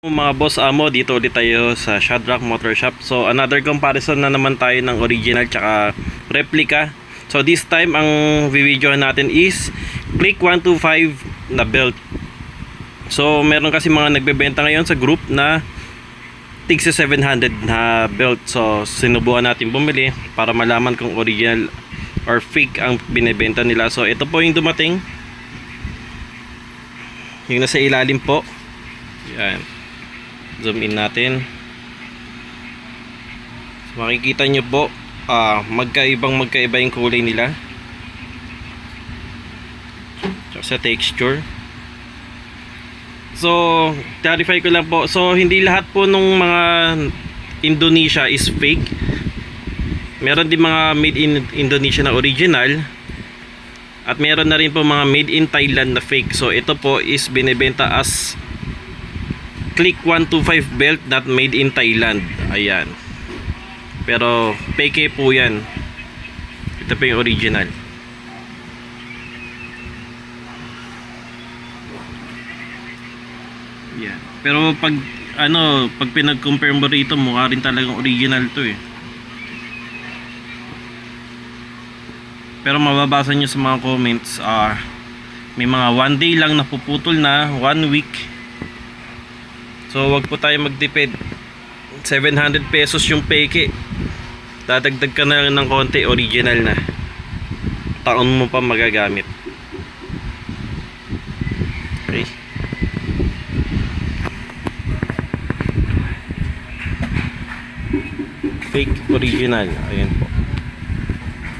Mga boss amo, dito ulit tayo sa Shadrack Motor Shop. So another comparison na naman tayo ng original tsaka replica. So this time ang video natin is Click 125 na belt. So meron kasi mga nagbebenta ngayon sa group na tig sa 700 na belt. So sinubukan natin bumili para malaman kung original or fake ang binebenta nila. So ito po yung dumating. Yung nasa ilalim po. Yan zoom in natin. So, makikita nyo po ah, magkaibang magkaiba yung kulay nila. Tsaka sa texture. So clarify ko lang po. So hindi lahat po nung mga Indonesia is fake. Meron din mga made in Indonesia na original. At meron na rin po mga made in Thailand na fake. So ito po is binebenta as Click 125 belt not made in Thailand. Ayan. Pero peke po yan. Ito po yung original. Yan. Pero pag ano, pag pinag-compare mo rito, mukha rin talagang original to eh. Pero mababasa nyo sa mga comments, ah, may mga one day lang napuputol na, one week. So wag po tayo magtipid. 700 pesos yung peke. Dadagdag ka na lang ng konti, original na. Taon mo pa magagamit. Okay. Fake original. Ayan po.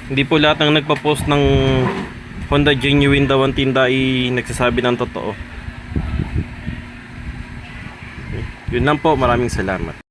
Hindi po lahat ng nagpa-post ng Honda Genuine daw ang tinda ay nagsasabi ng totoo. Yun lang po, maraming salamat.